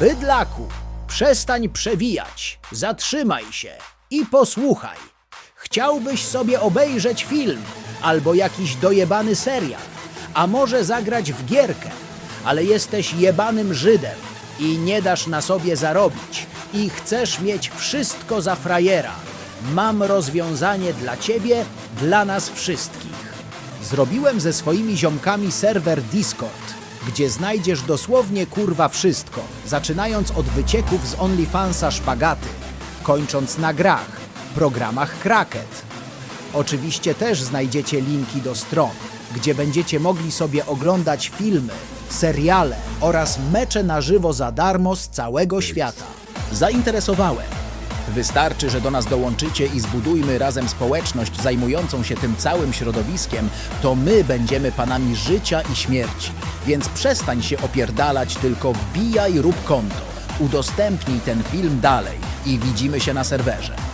Bydlaku, przestań przewijać, zatrzymaj się i posłuchaj. Chciałbyś sobie obejrzeć film albo jakiś dojebany serial, a może zagrać w gierkę, ale jesteś jebanym Żydem i nie dasz na sobie zarobić i chcesz mieć wszystko za frajera. Mam rozwiązanie dla ciebie, dla nas wszystkich. Zrobiłem ze swoimi ziomkami serwer Discord, gdzie znajdziesz dosłownie kurwa wszystko, zaczynając od wycieków z OnlyFansa szpagaty, kończąc na grach, programach Kraket. Oczywiście też znajdziecie linki do stron, gdzie będziecie mogli sobie oglądać filmy, seriale oraz mecze na żywo za darmo z całego świata. Zainteresowałem. Wystarczy, że do nas dołączycie i zbudujmy razem społeczność zajmującą się tym całym środowiskiem, to my będziemy panami życia i śmierci. Więc przestań się opierdalać, tylko wbijaj rób konto. Udostępnij ten film dalej i widzimy się na serwerze.